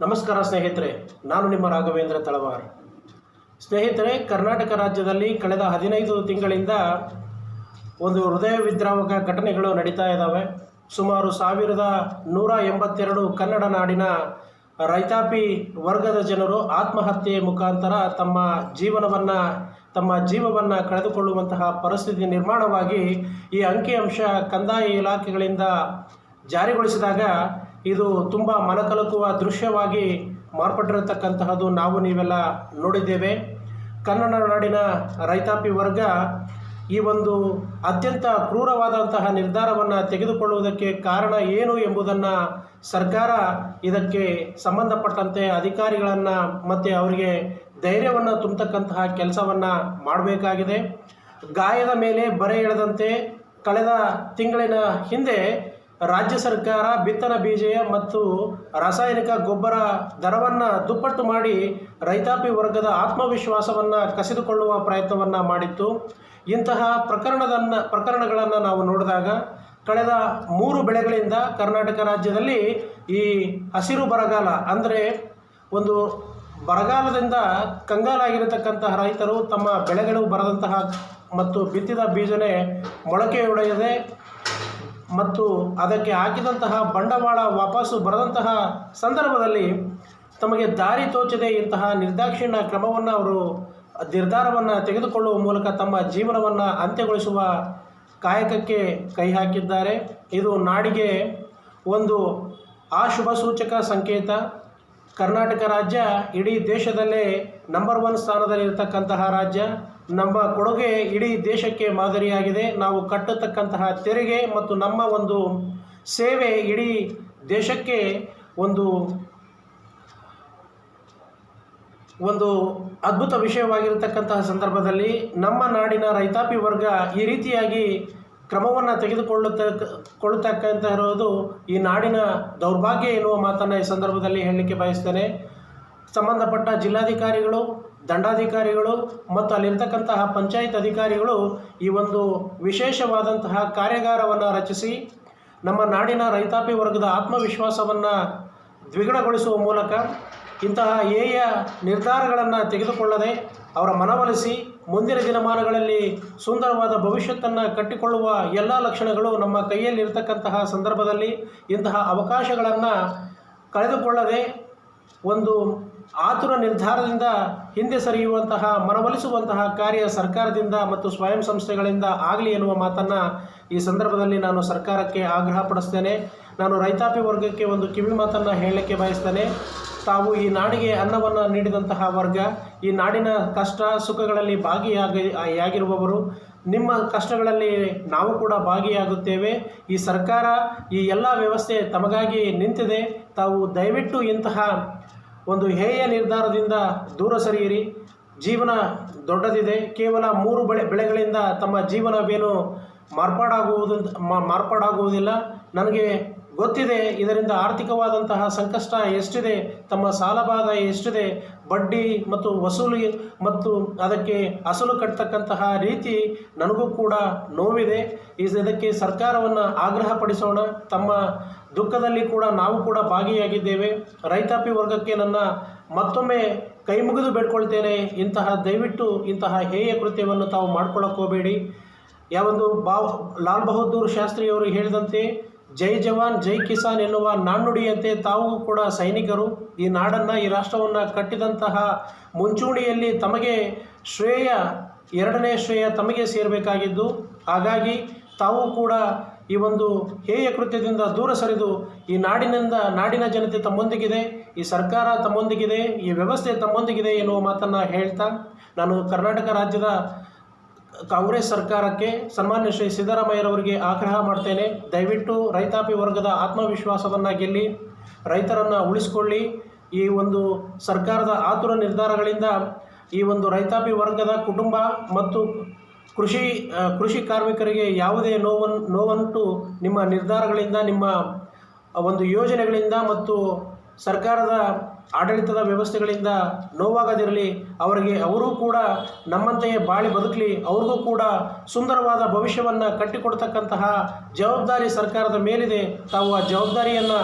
ನಮಸ್ಕಾರ ಸ್ನೇಹಿತರೆ, ನಾನು ನಿಮ್ಮ ರಾಘವೇಂದ್ರ ತಳವಾರ್. ಸ್ನೇಹಿತರೆ, ಕರ್ನಾಟಕ ರಾಜ್ಯದಲ್ಲಿ ಕಳೆದ ಹದಿನೈದು ತಿಂಗಳಿಂದ ಒಂದು ಹೃದಯ ವಿದ್ರಾವಕ ಘಟನೆಗಳು ನಡೀತಾ ಇದ್ದಾವೆ ಸುಮಾರು ಸಾವಿರದ ನೂರ ಎಂಬತ್ತೆರಡು ಕನ್ನಡ ನಾಡಿನ ರೈತಾಪಿ ವರ್ಗದ ಜನರು ಆತ್ಮಹತ್ಯೆ ಮುಖಾಂತರ ತಮ್ಮ ಜೀವನವನ್ನು, ತಮ್ಮ ಜೀವವನ್ನು ಕಳೆದುಕೊಳ್ಳುವಂತಹ ಪರಿಸ್ಥಿತಿ ನಿರ್ಮಾಣವಾಗಿ ಈ ಅಂಕಿಅಂಶ ಕಂದಾಯ ಇಲಾಖೆಗಳಿಂದ ಜಾರಿಗೊಳಿಸಿದಾಗ ಇದು ತುಂಬ ಮನಕಲಕುವ ದೃಶ್ಯವಾಗಿ ಮಾರ್ಪಟ್ಟಿರತಕ್ಕಂತಹದ್ದು ನಾವು ನೀವೆಲ್ಲ ನೋಡಿದ್ದೇವೆ. ಕನ್ನಡ ನಾಡಿನ ರೈತಾಪಿ ವರ್ಗ ಈ ಒಂದು ಅತ್ಯಂತ ಕ್ರೂರವಾದಂತಹ ನಿರ್ಧಾರವನ್ನು ತೆಗೆದುಕೊಳ್ಳುವುದಕ್ಕೆ ಕಾರಣ ಏನು ಎಂಬುದನ್ನು ಸರ್ಕಾರ ಇದಕ್ಕೆ ಸಂಬಂಧಪಟ್ಟಂತೆ ಅಧಿಕಾರಿಗಳನ್ನು ಮತ್ತು ಅವರಿಗೆ ಧೈರ್ಯವನ್ನು ತುಂಬತಕ್ಕಂತಹ ಕೆಲಸವನ್ನು ಮಾಡಬೇಕಾಗಿದೆ. ಗಾಯದ ಮೇಲೆ ಬರೆ ಎಳೆದಂತೆ ಕಳೆದ ತಿಂಗಳಿನ ಹಿಂದೆ ರಾಜ್ಯ ಸರ್ಕಾರ ಬಿತ್ತನ ಬೀಜ ಮತ್ತು ರಾಸಾಯನಿಕ ಗೊಬ್ಬರ ದರವನ್ನು ದುಪ್ಪಟ್ಟು ಮಾಡಿ ರೈತಾಪಿ ವರ್ಗದ ಆತ್ಮವಿಶ್ವಾಸವನ್ನು ಕಸಿದುಕೊಳ್ಳುವ ಪ್ರಯತ್ನವನ್ನು ಮಾಡಿತ್ತು. ಇಂತಹ ಪ್ರಕರಣದನ್ನು, ಪ್ರಕರಣಗಳನ್ನು ನಾವು ನೋಡಿದಾಗ ಕಳೆದ ಮೂರು ಬೆಳೆಗಳಿಂದ ಕರ್ನಾಟಕ ರಾಜ್ಯದಲ್ಲಿ ಈ ಹಸಿರು ಬರಗಾಲ ಅಂದರೆ ಒಂದು ಬರಗಾಲದಿಂದ ಕಂಗಾಲಾಗಿರತಕ್ಕಂತಹ ರೈತರು ತಮ್ಮ ಬೆಳೆಗಳು ಬರದಂತಹ ಮತ್ತು ಬಿತ್ತಿದ ಬೀಜನೇ ಮೊಳಕೆಯೊಡೆಯದೆ ಮತ್ತು ಅದಕ್ಕೆ ಹಾಕಿದಂತಹ ಬಂಡವಾಳ ವಾಪಸ್ಸು ಬರದಂತಹ ಸಂದರ್ಭದಲ್ಲಿ ತಮಗೆ ದಾರಿ ತೋಚದೆ ಇಂತಹ ನಿರ್ದಾಕ್ಷಿಣ್ಯ ಕ್ರಮವನ್ನು ಅವರು, ನಿರ್ಧಾರವನ್ನು ತೆಗೆದುಕೊಳ್ಳುವ ಮೂಲಕ ತಮ್ಮ ಜೀವನವನ್ನು ಅಂತ್ಯಗೊಳಿಸುವ ಕಾಯಕಕ್ಕೆ ಕೈ ಹಾಕಿದ್ದಾರೆ. ಇದು ನಾಡಿಗೆ ಒಂದು ಅಶುಭ ಸೂಚಕ ಸಂಕೇತ. ಕರ್ನಾಟಕ ರಾಜ್ಯ ಇಡೀ ದೇಶದಲ್ಲೇ ನಂಬರ್ ಒನ್ ಸ್ಥಾನದಲ್ಲಿರ್ತಕ್ಕಂತಹ ರಾಜ್ಯ. ನಮ್ಮ ಕೊಡುಗೆ ಇಡೀ ದೇಶಕ್ಕೆ ಮಾದರಿಯಾಗಿದೆ. ನಾವು ಕಟ್ಟತಕ್ಕಂತಹ ತೆರಿಗೆ ಮತ್ತು ನಮ್ಮ ಒಂದು ಸೇವೆ ಇಡೀ ದೇಶಕ್ಕೆ ಒಂದು ಒಂದು ಅದ್ಭುತ ವಿಷಯವಾಗಿರತಕ್ಕಂತಹ ಸಂದರ್ಭದಲ್ಲಿ ನಮ್ಮ ನಾಡಿನ ರೈತಾಪಿ ವರ್ಗ ಈ ರೀತಿಯಾಗಿ ಕ್ರಮವನ್ನು ತೆಗೆದುಕೊಳ್ಳುತ್ತ ಇರೋದು ಈ ನಾಡಿನ ದೌರ್ಭಾಗ್ಯ ಎನ್ನುವ ಮಾತನ್ನು ಈ ಸಂದರ್ಭದಲ್ಲಿ ಹೇಳಲಿಕ್ಕೆ ಬಯಸ್ತೇನೆ. ಸಂಬಂಧಪಟ್ಟ ಜಿಲ್ಲಾಧಿಕಾರಿಗಳು ದಂಡಾಧಿಕಾರಿಗಳು ಮತ್ತು ಅಲ್ಲಿರ್ತಕ್ಕಂತಹ ಪಂಚಾಯತ್ ಅಧಿಕಾರಿಗಳು ಈ ಒಂದು ವಿಶೇಷವಾದಂತಹ ಕಾರ್ಯಾಗಾರವನ್ನು ರಚಿಸಿ ನಮ್ಮ ನಾಡಿನ ರೈತಾಪಿ ವರ್ಗದ ಆತ್ಮವಿಶ್ವಾಸವನ್ನು ದ್ವಿಗುಣಗೊಳಿಸುವ ಮೂಲಕ ಇಂತಹ ಏಯ ನಿರ್ಧಾರಗಳನ್ನು ತೆಗೆದುಕೊಳ್ಳದೆ ಅವರ ಮನವೊಲಿಸಿ ಮುಂದಿನ ದಿನಮಾನಗಳಲ್ಲಿ ಸುಂದರವಾದ ಭವಿಷ್ಯತ್ತನ್ನು ಕಟ್ಟಿಕೊಳ್ಳುವ ಎಲ್ಲ ಲಕ್ಷಣಗಳು ನಮ್ಮ ಕೈಯಲ್ಲಿರ್ತಕ್ಕಂತಹ ಸಂದರ್ಭದಲ್ಲಿ ಇಂತಹ ಅವಕಾಶಗಳನ್ನು ಕಳೆದುಕೊಳ್ಳದೆ ಒಂದು ಆತುರ ನಿರ್ಧಾರದಿಂದ ಹಿಂದೆ ಸರಿಯುವಂತಹ, ಮನವೊಲಿಸುವಂತಹ ಕಾರ್ಯ ಸರ್ಕಾರದಿಂದ ಮತ್ತು ಸ್ವಯಂ ಸಂಸ್ಥೆಗಳಿಂದ ಆಗಲಿ ಎನ್ನುವ ಮಾತನ್ನು ಈ ಸಂದರ್ಭದಲ್ಲಿ ನಾನು ಸರ್ಕಾರಕ್ಕೆ ಆಗ್ರಹ ನಾನು ರೈತಾಪಿ ವರ್ಗಕ್ಕೆ ಒಂದು ಕಿವಿ ಮಾತನ್ನು ಹೇಳಲಿಕ್ಕೆ ಬಯಸ್ತೇನೆ. ತಾವು ಈ ನಾಡಿಗೆ ಅನ್ನವನ್ನು ನೀಡಿದಂತಹ ವರ್ಗ, ಈ ನಾಡಿನ ಕಷ್ಟ ಸುಖಗಳಲ್ಲಿ ಭಾಗಿಯಾಗಿ ಆಗಿರುವವರು ನಿಮ್ಮ ಕಷ್ಟಗಳಲ್ಲಿ ನಾವು ಕೂಡ ಭಾಗಿಯಾಗುತ್ತೇವೆ. ಈ ಸರ್ಕಾರ, ಈ ಎಲ್ಲ ವ್ಯವಸ್ಥೆ ತಮಗಾಗಿ ನಿಂತಿದೆ. ತಾವು ದಯವಿಟ್ಟು ಇಂತಹ ಒಂದು ಹೇಯ ನಿರ್ಧಾರದಿಂದ ದೂರ ಸರಿಯಿರಿ. ಜೀವನ ದೊಡ್ಡದಿದೆ. ಕೇವಲ ಮೂರು ಬೆಳೆ ಬೆಳೆಗಳಿಂದ ತಮ್ಮ ಜೀವನವೇನು ಮಾರ್ಪಾಡಾಗುವುದು ಮಾರ್ಪಾಡಾಗುವುದಿಲ್ಲ. ನನಗೆ ಗೊತ್ತಿದೆ, ಇದರಿಂದ ಆರ್ಥಿಕವಾದಂತಹ ಸಂಕಷ್ಟ ಎಷ್ಟಿದೆ, ತಮ್ಮ ಸಾಲಬಾಧ ಎಷ್ಟಿದೆ, ಬಡ್ಡಿ ಮತ್ತು ವಸೂಲಿ ಮತ್ತು ಅದಕ್ಕೆ ಅಸಲು ಕಟ್ಟತಕ್ಕಂತಹ ರೀತಿ ನನಗೂ ಕೂಡ ನೋವಿದೆ. ಇದಕ್ಕೆ ಸರ್ಕಾರವನ್ನು ಆಗ್ರಹಪಡಿಸೋಣ. ತಮ್ಮ ದುಃಖದಲ್ಲಿ ಕೂಡ ನಾವು ಕೂಡ ಭಾಗಿಯಾಗಿದ್ದೇವೆ. ರೈತಾಪಿ ವರ್ಗಕ್ಕೆ ನನ್ನ ಮತ್ತೊಮ್ಮೆ ಕೈ ಮುಗಿದು ಬೇಡ್ಕೊಳ್ತೇನೆ. ಇಂತಹ ದಯವಿಟ್ಟು ಇಂತಹ ಹೇಯ ಕೃತ್ಯವನ್ನು ತಾವು ಮಾಡ್ಕೊಳ್ಳೋಕೆ ಹೋಗಬೇಡಿ. ಯಾವೊಂದು ಬಾ ಲಾಲ್ ಬಹದ್ದೂರ್ ಶಾಸ್ತ್ರಿಯವರು ಹೇಳಿದಂತೆ ಜೈ ಜವಾನ್, ಜೈ ಕಿಸಾನ್ ಎನ್ನುವ ನಾಣ್ಣುಡಿಯಂತೆ ತಾವು ಕೂಡ ಸೈನಿಕರು ಈ ನಾಡನ್ನು, ಈ ರಾಷ್ಟ್ರವನ್ನು ಕಟ್ಟಿದಂತಹ ಮುಂಚೂಣಿಯಲ್ಲಿ ತಮಗೆ ಶ್ರೇಯ, ಎರಡನೇ ಶ್ರೇಯ ತಮಗೆ ಸೇರಬೇಕಾಗಿದ್ದು, ಹಾಗಾಗಿ ತಾವು ಕೂಡ ಈ ಒಂದು ಹೇಯ ಕೃತ್ಯದಿಂದ ದೂರ ಸರಿದು ಈ ನಾಡಿನಿಂದ, ನಾಡಿನ ಜನತೆ ತಮ್ಮೊಂದಿಗಿದೆ, ಈ ಸರ್ಕಾರ ತಮ್ಮೊಂದಿಗಿದೆ, ಈ ವ್ಯವಸ್ಥೆ ತಮ್ಮೊಂದಿಗಿದೆ ಎನ್ನುವ ಮಾತನ್ನು ಹೇಳ್ತಾ ನಾನು ಕರ್ನಾಟಕ ರಾಜ್ಯದ ಕಾಂಗ್ರೆಸ್ ಸರ್ಕಾರಕ್ಕೆ ಸನ್ಮಾನ್ಯ ಶ್ರೀ ಸಿದ್ದರಾಮಯ್ಯರವರಿಗೆ ಆಗ್ರಹ ಮಾಡ್ತೇನೆ. ದಯವಿಟ್ಟು ರೈತಾಪಿ ವರ್ಗದ ಆತ್ಮವಿಶ್ವಾಸವನ್ನು ಗೆಲ್ಲಿ, ರೈತರನ್ನು ಉಳಿಸ್ಕೊಳ್ಳಿ. ಈ ಒಂದು ಸರ್ಕಾರದ ಆತುರ ನಿರ್ಧಾರಗಳಿಂದ ಈ ಒಂದು ರೈತಾಪಿ ವರ್ಗದ ಕುಟುಂಬ ಮತ್ತು ಕೃಷಿ ಕೃಷಿ ಕಾರ್ಮಿಕರಿಗೆ ಯಾವುದೇ ನೋವನ್ನು ನೋವಂಟು ನಿಮ್ಮ ನಿರ್ಧಾರಗಳಿಂದ, ನಿಮ್ಮ ಒಂದು ಯೋಜನೆಗಳಿಂದ ಮತ್ತು ಸರ್ಕಾರದ ಆಡಳಿತದ ವ್ಯವಸ್ಥೆಗಳಿಂದ ನೋವಾಗದಿರಲಿ, ಅವರಿಗೆ ಅವರೂ ಕೂಡ ನಮ್ಮಂತೆಯೇ ಬಾಳಿ ಬದುಕಲಿ, ಅವ್ರಿಗೂ ಕೂಡ ಸುಂದರವಾದ ಭವಿಷ್ಯವನ್ನು ಕಟ್ಟಿಕೊಡ್ತಕ್ಕಂತಹ ಜವಾಬ್ದಾರಿ ಸರ್ಕಾರದ ಮೇಲಿದೆ. ತಾವು ಆ ಜವಾಬ್ದಾರಿಯನ್ನು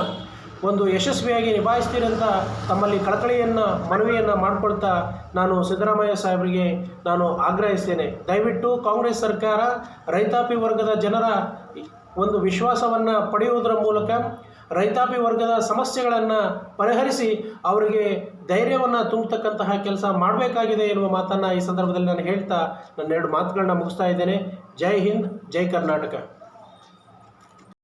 ಒಂದು ಯಶಸ್ವಿಯಾಗಿ ನಿಭಾಯಿಸ್ತೀರಿ ಅಂತ ತಮ್ಮಲ್ಲಿ ಕಳಕಳಿಯನ್ನು, ಮನವಿಯನ್ನು ಮಾಡಿಕೊಳ್ತಾ ನಾನು ಸಿದ್ದರಾಮಯ್ಯ ಸಾಹೇಬರಿಗೆ ನಾನು ಆಗ್ರಹಿಸ್ತೇನೆ. ದಯವಿಟ್ಟು ಕಾಂಗ್ರೆಸ್ ಸರ್ಕಾರ ರೈತಾಪಿ ವರ್ಗದ ಜನರ ಒಂದು ವಿಶ್ವಾಸವನ್ನು ಪಡೆಯುವುದರ ಮೂಲಕ ರೈತಾಪಿ ವರ್ಗದ ಸಮಸ್ಯೆಗಳನ್ನು ಪರಿಹರಿಸಿ ಅವರಿಗೆ ಧೈರ್ಯವನ್ನು ತುಂಬತಕ್ಕಂತಹ ಕೆಲಸ ಮಾಡಬೇಕಾಗಿದೆ ಎನ್ನುವ ಮಾತನ್ನು ಈ ಸಂದರ್ಭದಲ್ಲಿ ನಾನು ಹೇಳ್ತಾ ನನ್ನ ಎರಡು ಮಾತುಗಳನ್ನ ಮುಗಿಸ್ತಾ ಇದ್ದೇನೆ. ಜೈ ಹಿಂದ್, ಜೈ ಕರ್ನಾಟಕ.